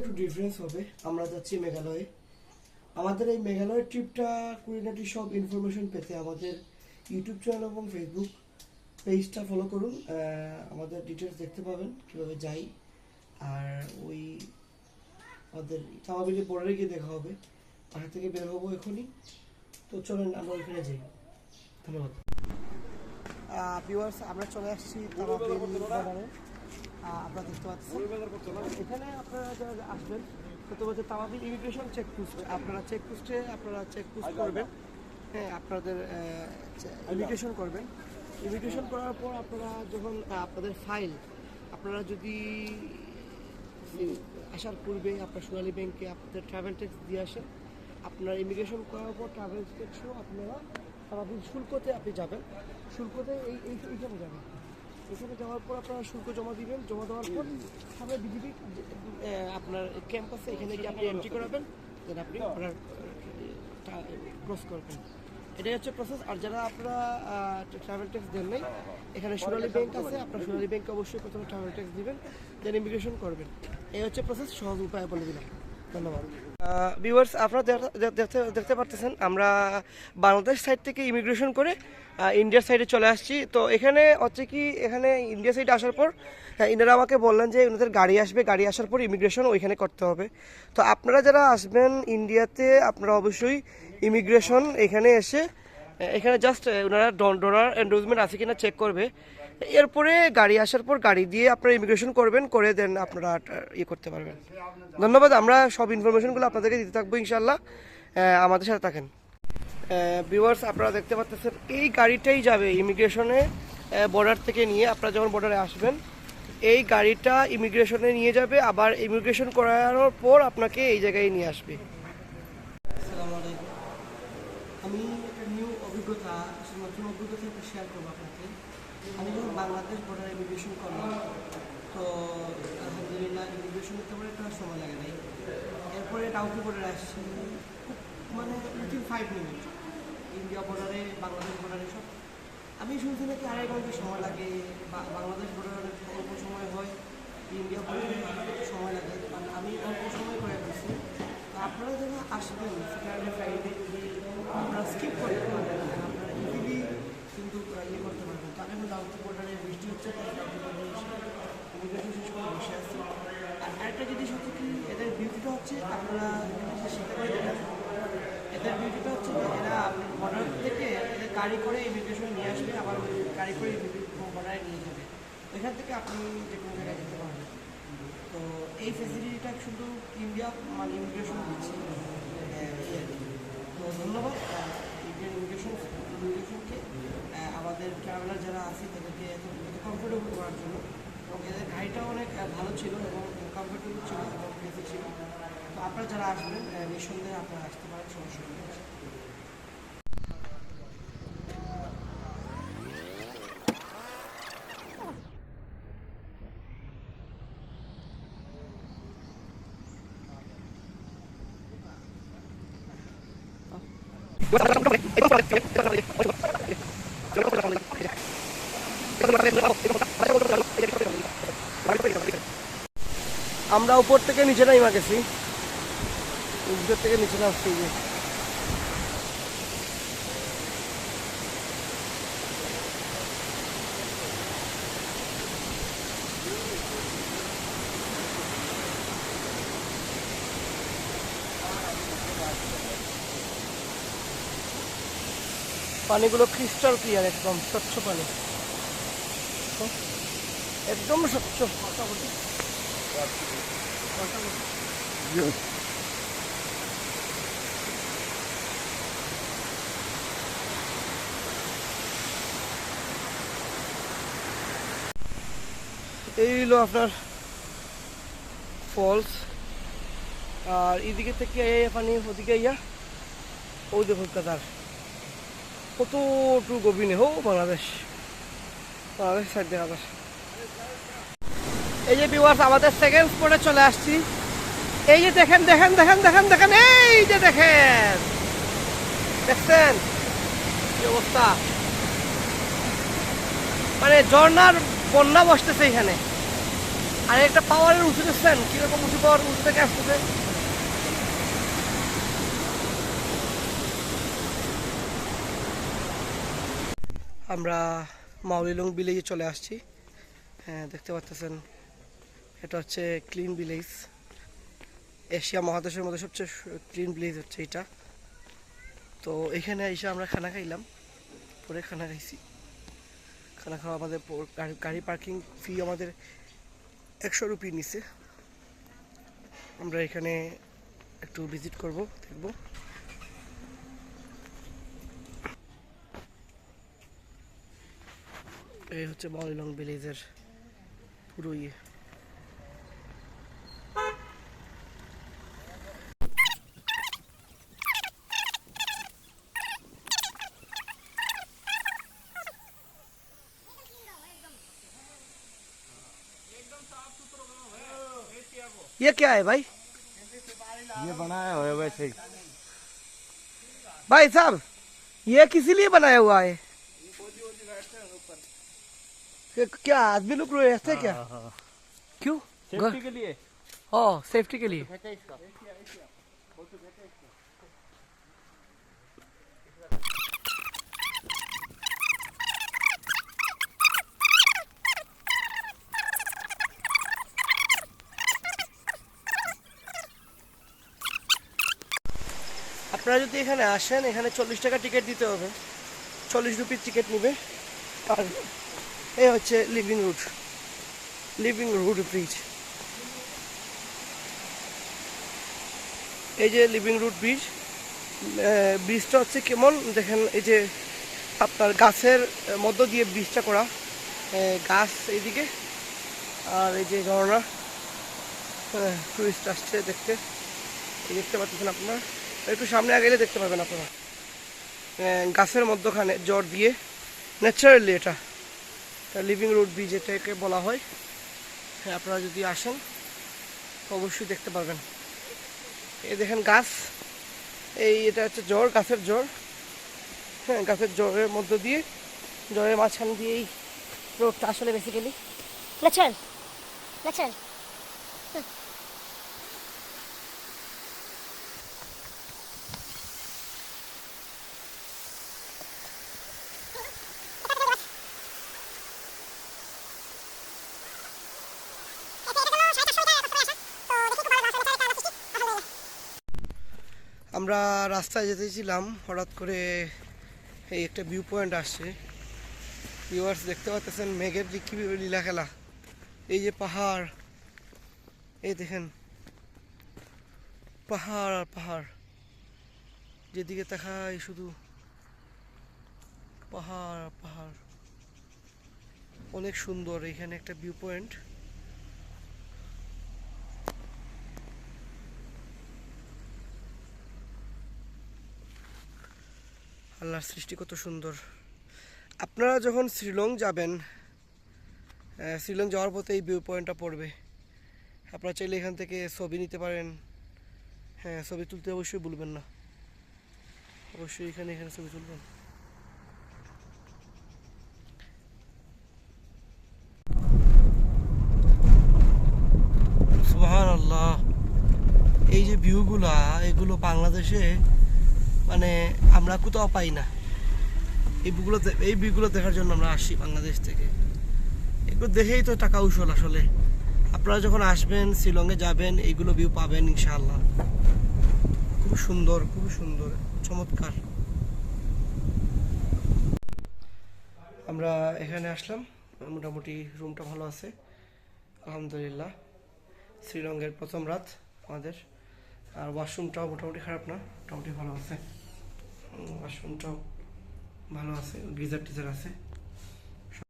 Difference হবে। আমরা যাচ্ছি মেঘালয়ে। আমাদের এই মেঘালয় ট্রিপটা কুড়িনাটি সব ইনফরমেশন পেতে আমাদের ইউটিউব চ্যানেল এবং ফেসবুক পেজটা ফলো করুন। আমাদের ডিটেলস দেখতে পাবেন, কীভাবে যাই। আর ওই আমাদের তামাবিলি বর্ডারে গিয়ে দেখা হবে। পাহাড় থেকে বের হব এখনই। তো চলেন, আমরা ওইখানে যাই। ধন্যবাদ। আমরা চলে আসছি আপনারা দেখতে পাচ্ছেন। এখানে আপনারা যারা আসবেন প্রথম হচ্ছে তামাবিল ইমিগ্রেশন চেকপোস্ট, আপনারা চেকপোস্টে, আপনারা চেকপোস্ট করবেন। হ্যাঁ আপনাদের ইমিগ্রেশন করবেন। ইমিগ্রেশন করার পর আপনারা যখন আপনাদের ফাইল, আপনারা যদি আসার পূর্বে আপনার সোনালী ব্যাংকে আপনাদের ট্রাভেল ট্যাক্স দিয়ে আসেন, আপনার ইমিগ্রেশন করার পর ট্রাভেল ট্যাক্সও আপনারা তামাবিল শুল্কতে আপনি যাবেন। শুল্কতে এই, এইখানে যাবেন। এখানে যাওয়ার পর আপনারা শুল্ক জমা দিবেন জমা দেওয়ার পর সামনে বিজিবি আপনার ক্যাম্পাসে এখানে গিয়ে আপনি এন্ট্রি করাবেন দেন আপনি আপনার ক্রস করবেন। এটাই হচ্ছে প্রসেস আর যারা আপনারা ট্রাভেল ট্যাক্স দেন নাই এখানে সোনালী ব্যাংক আছে আপনার সোনালী ব্যাংকে অবশ্যই প্রথমে ট্রাভেল ট্যাক্স দিবেন দেন ইমিগ্রেশন করবেন। এই হচ্ছে প্রসেস সহজ উপায় বলে দিলাম। ধন্যবাদ। ভিউয়ার্স আপনারা দেখ- দেখ- দেখতে পারতেছেন আমরা বাংলাদেশ সাইড থেকে ইমিগ্রেশন করে ইন্ডিয়ার সাইডে চলে আসছি। তো এখানে হচ্ছে কি এখানে ইন্ডিয়া সাইডে আসার পর হ্যাঁ, ইনারা আমাকে বললেন যে ওনাদের গাড়ি আসবে গাড়ি আসার পর ইমিগ্রেশন ওইখানে করতে হবে। তো আপনারা যারা আসবেন ইন্ডিয়াতে আপনারা অবশ্যই ইমিগ্রেশন এখানে এসে এখানে জাস্ট ওনারা ডোনার এন্ডোজমেন্ট আছে কিনা চেক করবে। এরপরে গাড়ি আসার পর গাড়ি দিয়ে আপনারা ইমিগ্রেশন করবেন, করে দেন আপনারা ইয়ে করতে পারবেন। ধন্যবাদ, আমরা সব ইনফরমেশনগুলো আপনাদেরকে দিতে থাকব ইনশাল্লাহ আমাদের সাথে থাকেন। ভিউয়ার্স আপনারা দেখতে পাচ্ছেন এই গাড়িটাই যাবে ইমিগ্রেশনে বর্ডার থেকে নিয়ে আপনারা যখন বর্ডারে আসবেন, এই গাড়িটা ইমিগ্রেশনে নিয়ে যাবে, আবার ইমিগ্রেশন করানোর পর আপনাকে এই জায়গায় নিয়ে আসবে। আমি একটা নিউ অভিজ্ঞতা নতুন অভিজ্ঞতা শেয়ার করব আপনাকে। আমি যখন বাংলাদেশ বর্ডার ইমিগ্রেশন করলাম। তো, আলহামদুলিল্লাহ ইমিগ্রেশনের তেমন একটা সময় লাগে নাই। এরপরে ডাউকি বর্ডারে আসছি। মানে উইথিন ফাইভ মিনিট ইন্ডিয়া বর্ডারে বাংলাদেশ বর্ডারে সব। আমি শুনছি নাকি আড়াই ঘণ্টা সময় লাগে। বাংলাদেশ বর্ডারে অল্প সময় হয়। ইন্ডিয়া বর্ডারে সময় লাগে। আর আমি অল্প সময় করে দিচ্ছি আপনারা যারা আসবেন স্যাটারডে ফ্রাইডে আপনারা স্কিপ করতে পারেন আপনারা ইজিলি কিন্তু আহ, ইয়ে করতে পারবেন তো আমি এখন ডাউকি বর্ডারে বৃষ্টি হচ্ছে তাই ডাউকি বর্ডারে ইমিগ্রেশন শেষ করে বসে আছি আর আরেকটা জিনিস হচ্ছে কি, এদের বিউটিটা হচ্ছে জিনিসটা শিখতে এদের বিউটিটা হচ্ছে এরা বর্ডার থেকে এদের গাড়ি করে ইমিগ্রেশন নিয়ে আসবে, আবার গাড়ি করে বর্ডারে নিয়ে যাবে। ওইখান থেকে আপনি জায়গায় যেতে পারবেন। তো এই ফেসিলিটিটা শুধু ইন্ডিয়া মানে ইমিগ্রেশন দিচ্ছে। তো ধন্যবাদ। ইন্ডিয়ান ইমিগ্রেশন আমাদের ট্রাভেলার যারা আছে তাদেরকে কমফোর্টেবল করার জন্য। এবং এদের গাড়িটাও অনেক ভালো ছিল এবং কমফোর্টেবল ছিল এবং ছিল। তো আপনারা যারা আসবেন নিঃসন্দেহে আপনারা আসতে পারেন, সমস্যা আমরা উপর থেকে নিচে নাইমা গেছি। উপর থেকে নিচে নামছি। পানিগুলো ক্রিস্টাল ক্লিয়ার একদম স্বচ্ছ পানি। একদম স্বচ্ছ। এই হলো আপনার ফলস আর এদিকে থেকে পানি, ওদিকে ইয়া, ওই দেখুন কতটুকু গভীরে হো বাংলাদেশ। বাংলাদেশ সাইড দেখা এই যে বিওয়ার্স আমাদের সেকেন্ড স্পটে চলে আসছি। এই যে দেখেন দেখেন দেখেন দেখেন দেখেন, এই যে দেখেন। দেখছেন? কি অবস্থা? মানে ঝর্নার বন্যা বসতেছে এখানে। আর একটা পাওয়ারের উঁচু দেখছেন? কীরকম উঁচু পাওয়ার উঁচু থেকে আসতেছে? আমরা মাউলিলং ভিলেজে চলে আসছি। হ্যাঁ দেখতে পাচ্ছেন এটা হচ্ছে ক্লিন ভিলেজ এশিয়া মহাদেশের মধ্যে সবচেয়ে ক্লিন ভিলেজ হচ্ছে এটা। তো এখানে এসে আমরা খানা খাইলাম, পরে খানা খাইছি। খানা খাওয়া আমাদের গাড়ি পার্কিং ফি আমাদের একশো রুপি নিছে। আমরা এখানে একটু ভিজিট করব, দেখব। এই হচ্ছে মলিলং ভিলেজের পুরো ইয়ে ये क्या है भाई ये बनाया हुआ है वैसे ही भाई साहब ये किसी लिए बनाया हुआ है ये क्या आदमी लोग रहते हैं क्या क्यों सेफ्टी के लिए ओ सेफ्टी के लिए আপনারা যদি এখানে আসেন এখানে চল্লিশ টাকা টিকিট দিতে হবে চল্লিশ রুপির টিকিট নেবে আর এই হচ্ছে living root living root bridge এই যে লিভিং রুট ব্রিজ ব্রিজটা হচ্ছে কেমন? দেখেন এই যে আপনার গাছের মধ্য দিয়ে ব্রিজটা করা গাছ এইদিকে, আর এই যে ঝর্ণা টুরিস্ট আসছে দেখতে। এই দেখতে পাচ্ছেন আপনারা? একটু সামনে গেলে দেখতে পাবেন আপনারা। গাছের মধ্যখানে জ্বর দিয়ে ন্যাচারালি এটা। লিভিং রোড ব্রিজ এটাকে বলা হয়। হ্যাঁ আপনারা যদি আসেন, অবশ্যই দেখতে পারবেন। এই দেখেন গাছ। এই এটা হচ্ছে জ্বর গাছের জ্বর হ্যাঁ গাছের জ্বরের মধ্যে দিয়ে জ্বরের মাঝখান দিয়ে এই রোডটা আসলে বেসিক্যালি Natural. Natural. আমরা রাস্তায় যেতেছিলাম, হঠাৎ করে এই একটা ভিউ পয়েন্ট আসছে। ভিউয়ার্স দেখতে পাচ্ছেন মেঘের যে কী লীলা খেলা এই যে পাহাড়, এই দেখেন, পাহাড় আর পাহাড়। যেদিকে তাকাই শুধু পাহাড় পাহাড়। অনেক সুন্দর, এখানে একটা ভিউ পয়েন্ট আল্লাহর সৃষ্টি কত সুন্দর। আপনারা যখন শ্রীলং যাবেন শ্রীলং যাওয়ার পথে এই ভিউ পয়েন্টটা পড়বে। আপনারা চাইলে এখান থেকে ছবি নিতে পারেন। হ্যাঁ ছবি তুলতে অবশ্যই ভুলবেন না। অবশ্যই এখানে এখানে ছবি তুলবেন। আল্লাহ এই যে ভিউগুলা এগুলো বাংলাদেশে মানে আমরা কোথাও পাই না। এই ভিউগুলো এই ভিউগুলো দেখার জন্য আমরা আসি বাংলাদেশ থেকে। এগুলো দেখেই তো টাকা উসল আসলে। আপনারা যখন আসবেন, শিলংয়ে যাবেন, এইগুলো ভিউ পাবেন ইনশাআল্লাহ। খুব সুন্দর খুব সুন্দর, চমৎকার। আমরা এখানে আসলাম। মোটামুটি রুমটা ভালো আছে। আলহামদুলিল্লাহ। শ্রীলঙ্কের প্রথম রাত আমাদের। আর ওয়াশরুমটাও মোটামুটি খারাপ না মোটামুটি ভালো আছে। ওয়াশরুমটাও ভালো আছে গিজার টিজার আছে।